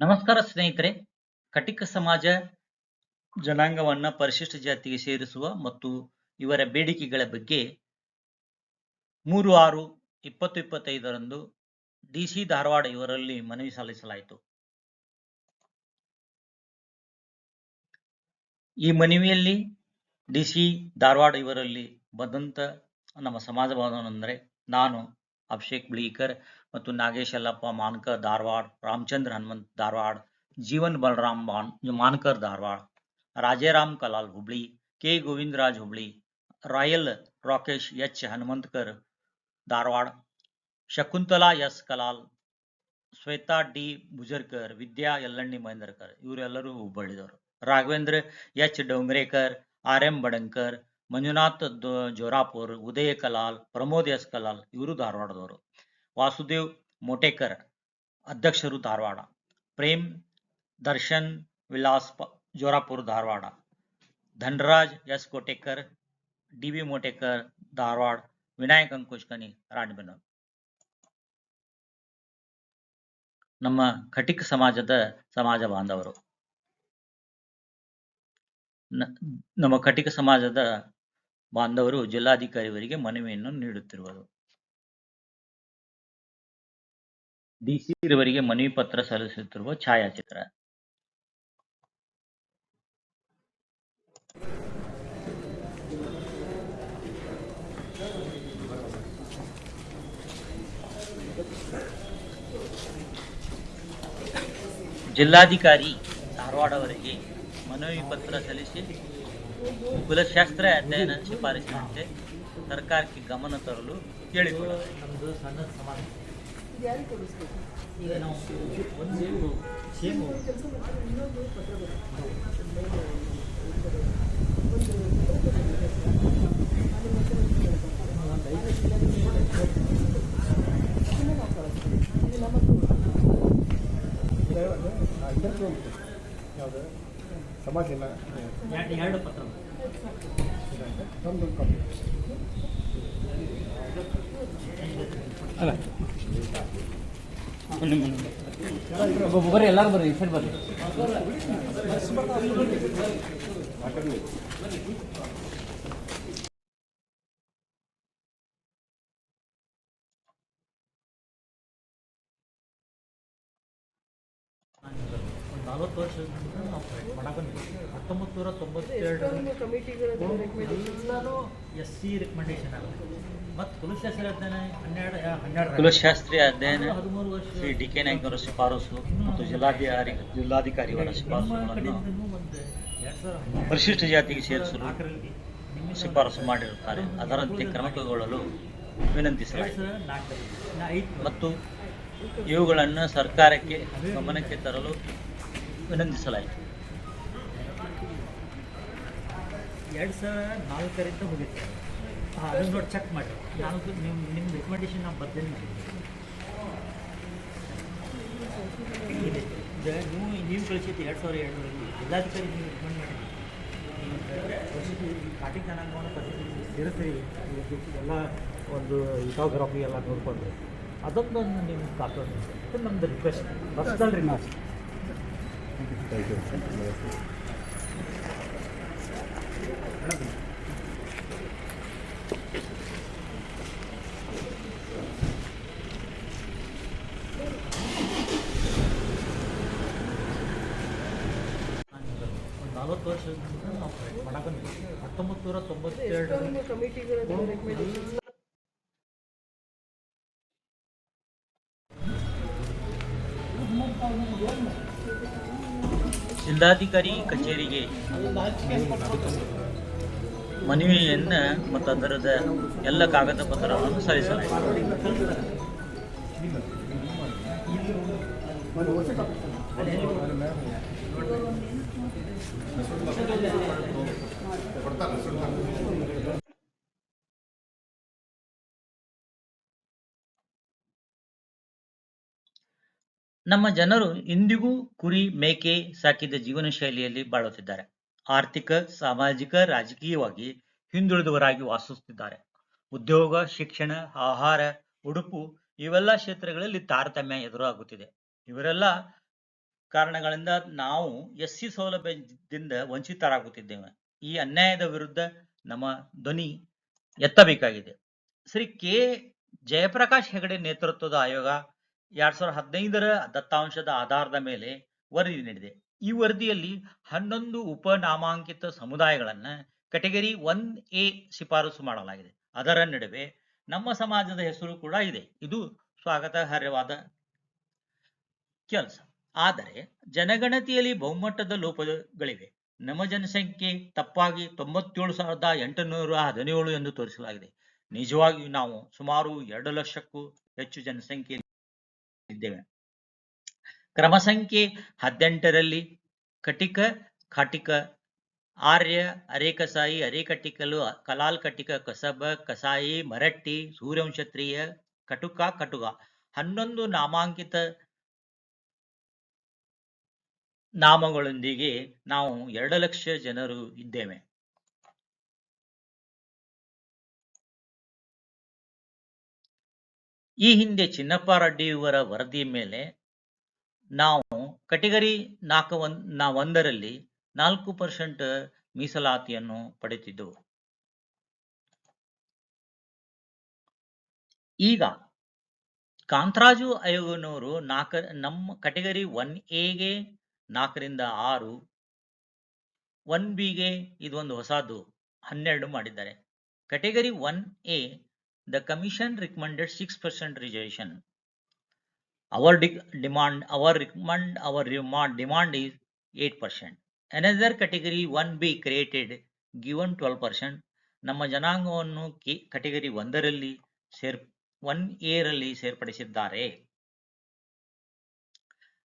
ನಮಸ್ಕಾರ ಸ್ನೇಹಿತರೆ, ಕಟಿಕ ಸಮಾಜ ಜನಾಂಗವನ್ನ ಪರಿಶಿಷ್ಟ ಜಾತಿಗೆ ಸೇರಿಸುವ ಮತ್ತು ಇವರ ಬೇಡಿಕೆಗಳ ಬಗ್ಗೆ ಮೂರು ಆರು ಇಪ್ಪತ್ತು ಇಪ್ಪತ್ತೈದರಂದು ಡಿಸಿ ಧಾರವಾಡ ಇವರಲ್ಲಿ ಮನವಿ ಸಲ್ಲಿಸಲಾಯಿತು. ಈ ಮನವಿಯಲ್ಲಿ ಡಿಸಿ ಧಾರವಾಡ ಇವರಲ್ಲಿ ಬಂದಂತ ನಮ್ಮ ಸಮಾಜ ಭವನವೆಂದರೆ ನಾನು ಅಭಿಷೇಕ್ ಬಿಳೀಕರ್ ಮತ್ತು Nagesh Yallappa Mankar Dharwad Ramachandra Hanumanth Dharwad Jeevan Balaram Man Mankar Dharwad Rajeram Kalal Hubli K Govindaraj Hubli Rayal Rakesh H Hanumanthakar Dharwad Shakuntala S Kalal Shweta D Bujarkar Vidya Yallanni Mahendrakar ಇವರೆಲ್ಲರೂ ಹುಬ್ಬಳ್ಳಿದವರು Raghavendra H Dongrekar R M Badankar Manjunath Jorapur, Uday Kalal, Pramod S Kalal ಇವರು ಧಾರವಾಡದವರು. ವಾಸುದೇವ್ ಮೋಟೇಕರ್ ಅಧ್ಯಕ್ಷರು Dharwad. Prem Darshan Vilas Jorapur Dharwad. Dhanraj S Kotekar D V Motekar Dharwad. Vinayak Ankushkani Ranebennur. ನಮ್ಮ ಕಟಿಕ್ ಸಮಾಜದ ಸಮಾಜ ಬಾಂಧವರು. ನಮ್ಮ ಕಟಿಕ ಸಮಾಜದ ಬಾಂಧವರು ಜಿಲ್ಲಾಧಿಕಾರಿಯವರಿಗೆ ಮನವಿಯನ್ನು ನೀಡುತ್ತಿರುವುದು ಡಿಸಿ ರವರಿಗೆ ಮನವಿ ಪತ್ರ ಸಲ್ಲಿಸುತ್ತಿರುವ ಛಾಯಾಚಿತ್ರ. ಜಿಲ್ಲಾಧಿಕಾರಿ ಧಾರವಾಡವರಿಗೆ ಮನವಿ ಪತ್ರ ಸಲ್ಲಿಸಿ ಕುಲಶಾಸ್ತ್ರ ಅಧ್ಯಯನ ಶಿಫಾರಸಿನಂತೆ ಸರ್ಕಾರಕ್ಕೆ ಗಮನ ತರಲು ಕೇಳಿಕೊಳ್ಳ ನಮ್ಮದು ಸಣ್ಣ ಸಮಾಜ. ಈಗ ನಾವು ಒಂದು ಸೇಮ್ ಯಾವುದು ಸಮಾಜ ಇಲ್ಲ ಎರಡು ಪತ್ರ. ಬರ್ರಿ ಎಲ್ಲರೂ ಬರ್ರಿ ಈ ಸೈಡ್ ಬರ್ರಿ. ನಲ್ವತ್ತು ವರ್ಷದಿಂದ ನಾವು ಹತ್ತೊಂಬತ್ತು ನೂರ ತೊಂಬತ್ತೆರಡು ಎಸ್ ಸಿ ರೆಕಮೆಂಡೇಶನ್ ಆಗುತ್ತೆ. ಮತ್ತು ಕುಲಶಾಸ್ತ್ರ ಅಧ್ಯಯನ ಹನ್ನೆರಡು ಹನ್ನೆರಡು ಕುಲಶಾಸ್ತ್ರೀಯ ಅಧ್ಯಯನ ಹದಿಮೂರು ವರ್ಷ ಶ್ರೀ ಡಿ ಕೆ ನಾಯ್ಕರ ಶಿಫಾರಸು ಮತ್ತು ಜಿಲ್ಲಾಧಿಕಾರಿ ಜಿಲ್ಲಾಧಿಕಾರಿಗಳ ಶಿಫಾರಸು ಶಿಫಾರಸುಗಳನ್ನು ಪರಿಶಿಷ್ಟ ಜಾತಿಗೆ ಸೇರಿಸಲು ಶಿಫಾರಸು ಮಾಡಿರುತ್ತಾರೆ. ಅದರಂತೆ ಕ್ರಮ ಕೈಗೊಳ್ಳಲು ವಿನಂತಿಸಲಾಗಿದೆ. ವಿನಂತಿಸಲಾಯಿತು ಮತ್ತು ಇವುಗಳನ್ನು ಸರ್ಕಾರಕ್ಕೆ ಗಮನಕ್ಕೆ ತರಲು ವಿನಂತಿಸಲಾಯಿತು ಎರಡು ಸಾವಿರ ನಾಲ್ಕರಿಂದ ಹೋಗಿತ್ತು ಹಾಂ, ಅದನ್ನು ನೋಡಿ ಚೆಕ್ ಮಾಡಿ. ನಾನು ನಿಮ್ಮ ನಿಮ್ಮ ರೆಕಮೆಂಡೇಶನ್ ನಾವು ಬರ್ದೇನೆ ನೀವು ನೀವು ಕಳಿಸಿದ್ದು ಎರಡು ಸಾವಿರ ಎರಡರಲ್ಲಿ ಜಿಲ್ಲಾಧಿಕಾರಿ ನೀವು ರೆಕಮೆಂಡ್ ಮಾಡಿ ಪಾಟಿ ಜನಾಂಗವನ್ನು ಪರಿಸ್ಥಿತಿ ಸೇರಿಸಿ ಎಲ್ಲ ಒಂದು ಇಟೋಗ್ರಫಿ ಎಲ್ಲ ನೋಡಿಕೊಂಡು ಅದೊಂದು ನಿಮ್ಮ ಕಾಪಿ ನಮ್ಮದು ರಿಕ್ವೆಸ್ಟ್ ಪರ್ಸನಲ್ ರಿಕ್ವೆಸ್ಟ್ ಒಂದು ನಲ್ವತ್ತು ವರ್ಷದಿಂದ ನಾವು ಮಾಡಕೊಂಡಿದ್ದೀವಿ ಹತ್ತೊಂಬತ್ತು ನೂರ ತೊಂಬತ್ತೆರಡು ಜಿಲ್ಲಾಧಿಕಾರಿ ಕಚೇರಿಗೆ ಮನವಿಯನ್ನು ಮತ್ತು ಅದರದ ಎಲ್ಲ ಕಾಗದ ಪತ್ರಗಳನ್ನು ಸಲ್ಲಿಸಲಾಯಿತು. ನಮ್ಮ ಜನರು ಇಂದಿಗೂ ಕುರಿ ಮೇಕೆ ಸಾಕಿದ ಜೀವನ ಶೈಲಿಯಲ್ಲಿ ಬಾಳುತ್ತಿದ್ದಾರೆ. ಆರ್ಥಿಕ, ಸಾಮಾಜಿಕ, ರಾಜಕೀಯವಾಗಿ ಹಿಂದುಳಿದವರಾಗಿ ವಾಸಿಸುತ್ತಿದ್ದಾರೆ. ಉದ್ಯೋಗ, ಶಿಕ್ಷಣ, ಆಹಾರ, ಉಡುಪು ಇವೆಲ್ಲ ಕ್ಷೇತ್ರಗಳಲ್ಲಿ ತಾರತಮ್ಯ ಎದುರಾಗುತ್ತಿದೆ. ಇವರೆಲ್ಲ ಕಾರಣಗಳಿಂದ ನಾವು ಎಸ್ ಸಿ ಸೌಲಭ್ಯದಿಂದ ವಂಚಿತರಾಗುತ್ತಿದ್ದೇವೆ. ಈ ಅನ್ಯಾಯದ ವಿರುದ್ಧ ನಮ್ಮ ಧ್ವನಿ ಎತ್ತಬೇಕಾಗಿದೆ. ಶ್ರೀ ಕೆ. ಜಯಪ್ರಕಾಶ್ ಹೆಗಡೆ ನೇತೃತ್ವದ ಆಯೋಗ ಎರಡ್ ಸಾವಿರದ ಹದಿನೈದರ ದತ್ತಾಂಶದ ಆಧಾರದ ಮೇಲೆ ವರದಿ ನೀಡಿದೆ. ಈ ವರದಿಯಲ್ಲಿ ಹನ್ನೊಂದು ಉಪನಾಮಾಂಕಿತ ಸಮುದಾಯಗಳನ್ನ ಕೆಟಗರಿ ಒನ್ ಎ ಶಿಫಾರಸು ಮಾಡಲಾಗಿದೆ. ಅದರ ನಡುವೆ ನಮ್ಮ ಸಮಾಜದ ಹೆಸರು ಕೂಡ ಇದೆ. ಇದು ಸ್ವಾಗತಾರ್ಹವಾದ ಕೆಲಸ. ಆದರೆ ಜನಗಣತಿಯಲ್ಲಿ ಬಹುಮಟ್ಟದ ಲೋಪಗಳಿವೆ. ನಮ್ಮ ಜನಸಂಖ್ಯೆ ತಪ್ಪಾಗಿ ತೊಂಬತ್ತೇಳು ಸಾವಿರದ ಎಂಟುನೂರ ಹದಿನೇಳು ಎಂದು ತೋರಿಸಲಾಗಿದೆ. ನಿಜವಾಗಿಯೂ ನಾವು ಸುಮಾರು ಎರಡು ಲಕ್ಷಕ್ಕೂ ಹೆಚ್ಚು ಜನಸಂಖ್ಯೆ ಇದ್ದೇವೆ. ಕ್ರಮ ಸಂಖ್ಯೆ ಹದಿನೆಂಟರಲ್ಲಿ ಕಟಿಕ ಖಾಟಿಕ ಆರ್ಯ, ಅರೇಕಸಾಯಿ, ಅರೇಕಟಿಕಲು ಕಲಾಲ್ ಕಟಿಕ ಕಸಬ, ಕಸಾಯಿ, ಮರಟ್ಟಿ, ಸೂರ್ಯವಂಶತ್ರಿಯ, ಕಟುಕ, ಕಟುಗ. ಹನ್ನೊಂದು ನಾಮಾಂಕಿತ ನಾಮಗಳೊಂದಿಗೆ ನಾವು ಎರಡು ಲಕ್ಷ ಜನರು ಇದ್ದೇವೆ. ಈ ಹಿಂದೆ ಚಿನ್ನಪ್ಪ ರೆಡ್ಡಿ ಇವರ ಮೇಲೆ ನಾವು ಕಟಗರಿ ನಾಲ್ಕು ಒಂದ್ ನಾ ಒಂದರಲ್ಲಿ ನಾಲ್ಕು ಪರ್ಸೆಂಟ್ ಮೀಸಲಾತಿಯನ್ನು ಪಡೆದಿದ್ದೆವು. ಈಗ ಕಾಂತರಾಜು ಆಯೋಗನವರು ನಾಲ್ಕ, ನಮ್ಮ ಕಟಗರಿ ಒನ್ ಎಗೆ ನಾಲ್ಕರಿಂದ ಆರು ಒನ್ ಬಿಗೆ ಇದೊಂದು ಹೊಸದು, ಹನ್ನೆರಡು ಮಾಡಿದ್ದಾರೆ. Category one A commission recommended six percent reservation our de- demand, our recommend, our demand demand is 8% another category 1b created, given 12% ನಮ್ಮ ಜನಾಂಗವನ್ನು ಕೆಟಗರಿ ಒಂದರಲ್ಲಿ ಸೇರ್ ಒನ್ ರಲ್ಲಿ ಸೇರ್ಪಡಿಸಿದ್ದಾರೆ.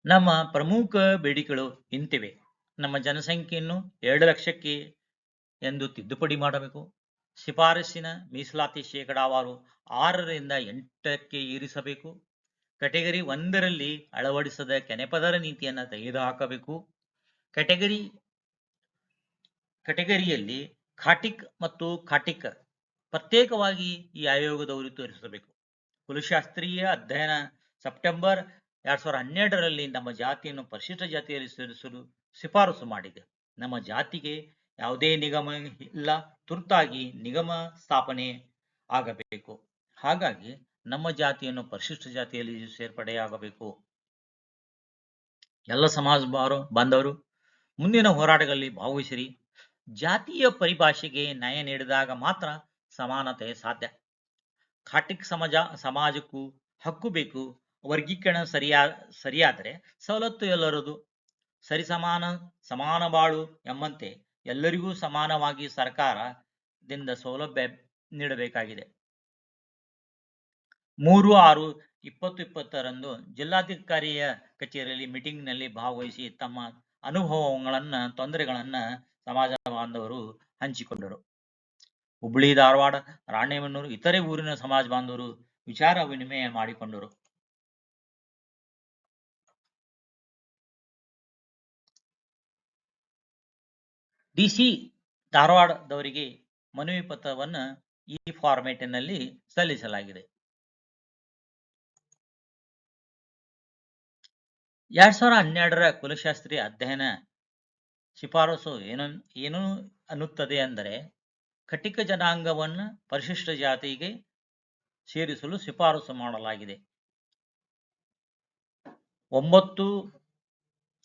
ನಮ್ಮ ಪ್ರಮುಖ ಬೇಡಿಕೆಗಳು ಇಂತಿವೆ. ನಮ್ಮ ಜನಸಂಖ್ಯೆಯನ್ನು ಎರಡು ಲಕ್ಷಕ್ಕೆ ಎಂದು ತಿದ್ದುಪಡಿ ಮಾಡಬೇಕು. ಶಿಫಾರಸ್ಸಿನ ಮೀಸಲಾತಿ ಶೇಕಡಾವಾರು ಆರರಿಂದ ಎಂಟಕ್ಕೆ ಏರಿಸಬೇಕು. ಕೆಟಗರಿ ಒಂದರಲ್ಲಿ ಅಳವಡಿಸದ ಕೆನೆಪದರ ನೀತಿಯನ್ನು ತೆಗೆದುಹಾಕಬೇಕು. ಕೆಟಗರಿ ಕೆಟಗರಿಯಲ್ಲಿ ಖಾಟಿಕ್ ಮತ್ತು ಖಾಟಿಕ್ ಪ್ರತ್ಯೇಕವಾಗಿ ಈ ಆಯೋಗದವರು ತೋರಿಸಬೇಕು. ಕುಲಶಾಸ್ತ್ರೀಯ ಅಧ್ಯಯನ ಸೆಪ್ಟೆಂಬರ್ ಎರಡ್ ಸಾವಿರದ ಹನ್ನೆರಡರಲ್ಲಿ ನಮ್ಮ ಜಾತಿಯನ್ನು ಪರಿಶಿಷ್ಟ ಜಾತಿಯಲ್ಲಿ ಸೇರಿಸಲು ಶಿಫಾರಸು ಮಾಡಿದೆ. ನಮ್ಮ ಜಾತಿಗೆ ಯಾವುದೇ ನಿಗಮ ಇಲ್ಲ, ತುರ್ತಾಗಿ ನಿಗಮ ಸ್ಥಾಪನೆ ಆಗಬೇಕು. ಹಾಗಾಗಿ ನಮ್ಮ ಜಾತಿಯನ್ನು ಪರಿಶಿಷ್ಟ ಜಾತಿಯಲ್ಲಿ ಸೇರ್ಪಡೆಯಾಗಬೇಕು. ಎಲ್ಲ ಸಮಾಜ ಬಾರು ಬಾಂಧವರು, ಮುಂದಿನ ಹೋರಾಟಗಳಲ್ಲಿ ಭಾಗವಹಿಸಿರಿ. ಜಾತಿಯ ಪರಿಭಾಷೆಗೆ ನ್ಯಾಯ ನೀಡಿದಾಗ ಮಾತ್ರ ಸಮಾನತೆ ಸಾಧ್ಯ. ಖಾಟಿಕ್ ಸಮಾಜ, ಸಮಾಜಕ್ಕೂ ಹಕ್ಕು ಬೇಕು. ವರ್ಗೀಕರಣ ಸರಿಯಾ, ಸರಿಯಾದರೆ ಸವಲತ್ತು ಎಲ್ಲರದು. ಸರಿಸಮಾನ, ಸಮಾನ ಬಾಳು ಎಂಬಂತೆ ಎಲ್ಲರಿಗೂ ಸಮಾನವಾಗಿ ಸರ್ಕಾರದಿಂದ ಸೌಲಭ್ಯ ನೀಡಬೇಕಾಗಿದೆ. ಮೂರು ಆರು ಇಪ್ಪತ್ತು ಇಪ್ಪತ್ತರಂದು ಜಿಲ್ಲಾಧಿಕಾರಿಯ ಕಚೇರಿಯಲ್ಲಿ ಮೀಟಿಂಗ್ನಲ್ಲಿ ಭಾಗವಹಿಸಿ ತಮ್ಮ ಅನುಭವಗಳನ್ನ, ತೊಂದರೆಗಳನ್ನ ಸಮಾಜ ಬಾಂಧವರು ಹಂಚಿಕೊಂಡರು. ಹುಬ್ಬಳ್ಳಿ ಧಾರವಾಡ, ರಾಣೆಬೆನ್ನೂರು, ಇತರೆ ಊರಿನ ಸಮಾಜ ಬಾಂಧವರು ವಿಚಾರ ವಿನಿಮಯ ಮಾಡಿಕೊಂಡರು. ಡಿಸಿ ಧಾರವಾಡದವರಿಗೆ ಮನವಿ ಪತ್ರವನ್ನು ಈ ಫಾರ್ಮೇಟಿನಲ್ಲಿ ಸಲ್ಲಿಸಲಾಗಿದೆ. ಎರಡ್ ಸಾವಿರ ಹನ್ನೆರಡರ ಕುಲಶಾಸ್ತ್ರೀಯ ಅಧ್ಯಯನ ಶಿಫಾರಸು ಏನು ಏನು ಅನ್ನುತ್ತದೆ ಅಂದರೆ, ಕಟಿಕ ಜನಾಂಗವನ್ನು ಪರಿಶಿಷ್ಟ ಜಾತಿಗೆ ಸೇರಿಸಲು ಶಿಫಾರಸು ಮಾಡಲಾಗಿದೆ. ಒಂಬತ್ತು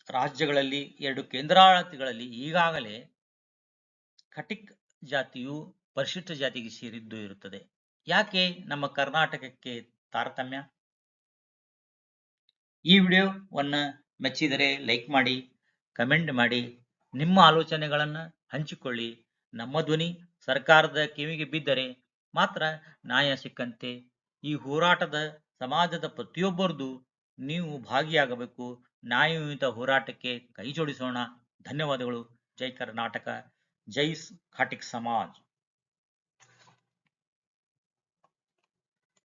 ರಾಜ್ಯಗಳಲ್ಲಿ, ಎರಡು ಕೇಂದ್ರಾಡಳಿತಗಳಲ್ಲಿ ಈಗಾಗಲೇ ಕಟಿಕ್ ಜಾತಿಯು ಪರಿಶಿಷ್ಟ ಜಾತಿಗೆ ಸೇರಿದ್ದು ಇರುತ್ತದೆ. ಯಾಕೆ ನಮ್ಮ ಕರ್ನಾಟಕಕ್ಕೆ ತಾರತಮ್ಯ? ಈ ವಿಡಿಯೋವನ್ನು ಮೆಚ್ಚಿದರೆ ಲೈಕ್ ಮಾಡಿ, ಕಮೆಂಟ್ ಮಾಡಿ, ನಿಮ್ಮ ಆಲೋಚನೆಗಳನ್ನು ಹಂಚಿಕೊಳ್ಳಿ. ನಮ್ಮ ಧ್ವನಿ ಸರ್ಕಾರದ ಕಿವಿಗೆ ಬಿದ್ದರೆ ಮಾತ್ರ ನ್ಯಾಯ ಸಿಕ್ಕಂತೆ. ಈ ಹೋರಾಟದ ಸಮಾಜದ ಪ್ರತಿಯೊಬ್ಬರದು ನೀವು ಭಾಗಿಯಾಗಬೇಕು. ನ್ಯಾಯಯುತ ಹೋರಾಟಕ್ಕೆ ಕೈ ಜೋಡಿಸೋಣ. ಧನ್ಯವಾದಗಳು. ಜೈ ಕರ್ನಾಟಕ. ಜೈ ಸ್- ಖಾಟಿಕ್ ಸಮಾಜ್